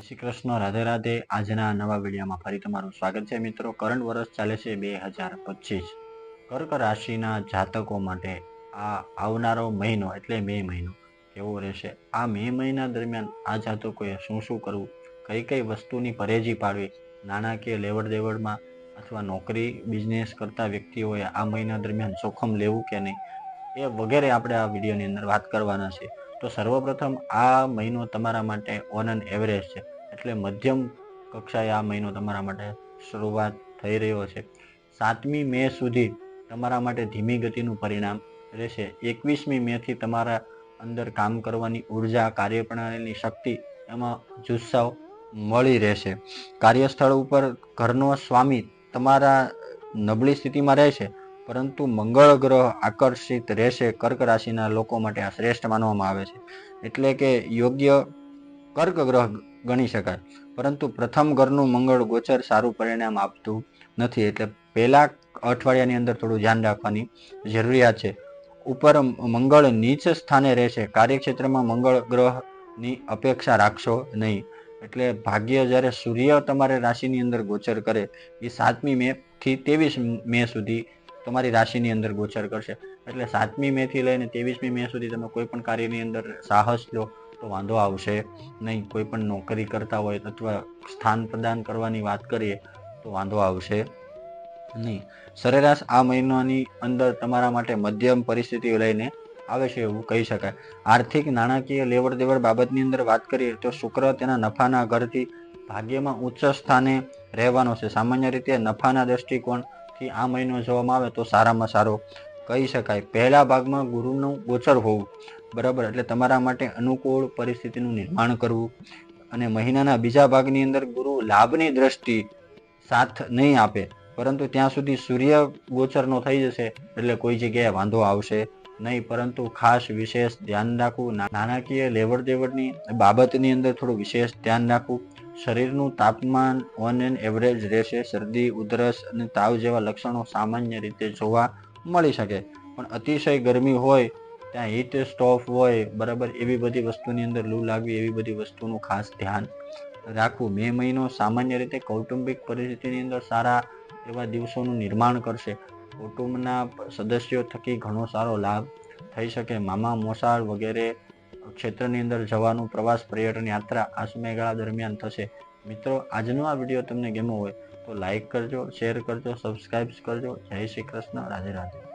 શ્રી કૃષ્ણ, રાધે રાધે. આજના નવા વિડીયોમાં ફરી તમારું સ્વાગત છે મિત્રો. કરંટ વર્ષ ચાલે છે બે હજાર પચીસ. કર્ક રાશિના જાતકો માટે આ આવનારો મહિનો એટલે મે મહિનો કેવો રહેશે? આ મે મહિના દરમિયાન આ જાતકોએ શું શું કરવું? કઈ કઈ વસ્તુની પરેજી પાડવી? નાણાકીય લેવડ દેવડમાં અથવા નોકરી, બિઝનેસ કરતા વ્યક્તિઓએ આ મહિના દરમિયાન જોખમ લેવું કે નહીં? એ વગેરે આપણે આ વિડીયોની અંદર વાત કરવાના છે. તો સર્વપ્રથમ આ મહિનો તમારા માટે ઓન એન એવરેજ છે. એટલે મધ્યમ કક્ષાએ આ મહિનો તમારા માટે શરૂઆત થઈ રહ્યો છે. સાતમી મે સુધી તમારા માટે ધીમી ગતિનું પરિણામ રહેશે. એકવીસમી મેથી તમારા અંદર કામ કરવાની ઊર્જા, કાર્યપ્રણાલીની શક્તિ એમાં જુસ્સાવ મળી રહેશે. કાર્યસ્થળ ઉપર ઘરનો સ્વામી તમારા નબળી સ્થિતિમાં રહેશે. પરંતુ મંગળ ગ્રહ આકર્ષિત રહેશે, કર્ક રાશિના લોકો માટે આ શ્રેષ્ઠ માનવામાં આવે છે. એટલે કે યોગ્ય કર્ક ગ્રહ ગણી શકાય. પરંતુ પ્રથમ ઘરનું મંગળ ગોચર સારું પરિણામ આપતું નથી. એટલે પહેલા અઠવાડિયાની અંદર થોડું ધ્યાન રાખવાની જરૂરિયાત છે. ઉપર મંગળ નીચ સ્થાને રહેશે. કાર્યક્ષેત્રમાં મંગળ ગ્રહની અપેક્ષા રાખશો નહીં. એટલે ભાગ્ય જ્યારે સૂર્ય તમારે રાશિની અંદર ગોચર કરે, એ સાતમી મે થી ત્રેવીસ મે સુધી તમારી રાશિની અંદર ગોચર કરશે. એટલે સાતમી મે થી લઈને ત્રેવીસમી મે સુધી તમે કોઈ પણ કાર્યની અંદર સાહસ લો, તો વાંધો આવશે નહીં. કોઈ પણ નોકરી કરતા હોય અથવા સ્થાન પ્રદાન કરવાની વાત કરીએ, તો વાંધો આવશે નહીં. સરેરાશ આ મહિનાની અંદર તમારા માટે મધ્યમ પરિસ્થિતિ લઈને આવે છે એવું કહી શકાય. આર્થિક નાણાકીય લેવડ દેવડ બાબતની અંદર વાત કરીએ, તો શુક્ર તેના નફાના ઘરથી ભાગ્યમાં ઉચ્ચ સ્થાને રહેવાનો છે. સામાન્ય રીતે નફાના દ્રષ્ટિકોણથી આ મહિનો જોવામાં આવે તો સારામાં સારો. કહી શકાય. પહેલા ભાગમાં ગુરુનું ગોચર હોવું. બરાબર? એટલે તમારા માટે અનુકૂળ પરિસ્થિતિનું નિર્માણ કરવું. અને મહિનાના બીજા ભાગની અંદર ગુરુ લાભની દ્રષ્ટિ સાથ નહીં આપે. પરંતુ ત્યાં સુધી સૂર્ય ગોચરનો થઈ જશે. એટલે કોઈ જગ્યાએ વાંધો આવશે નહીં. પરંતુ ખાસ વિશેષ ધ્યાન રાખવું. નાણાકીય લેવડ દેવડની બાબતની અંદર થોડું વિશેષ ધ્યાન રાખવું. શરીરનું તાપમાન ઓન એન એવરેજ રહેશે. શરદી, ઉધરસ અને તાવ જેવા લક્ષણો સામાન્ય રીતે જોવા મળી શકે. પણ અતિશય ગરમી હોય, ત્યાં હીટ સ્ટોફ હોય, બરાબર એવી બધી વસ્તુની અંદર લૂ લાગવી, એવી બધી વસ્તુનું ખાસ ધ્યાન રાખવું. મે મહિનો સામાન્ય રીતે કૌટુંબિક પરિસ્થિતિની અંદર સારા એવા દિવસોનું નિર્માણ કરશે. કુટુંબના સદસ્યો થકી ઘણો સારો લાભ થઈ શકે. મામા, મોસાળ વગેરે ક્ષેત્રની અંદર જવાનું, પ્રવાસ, પર્યટન યાત્રા આ સમયગાળા દરમિયાન થશે. મિત્રો, આજનો આ વીડિયો તમને ગમ્યો હોય તો લાઈક કરજો, શેર કરજો સબસ્ક્રાઈબ કરજો. જય શ્રી કૃષ્ણ, રાધે રાધે.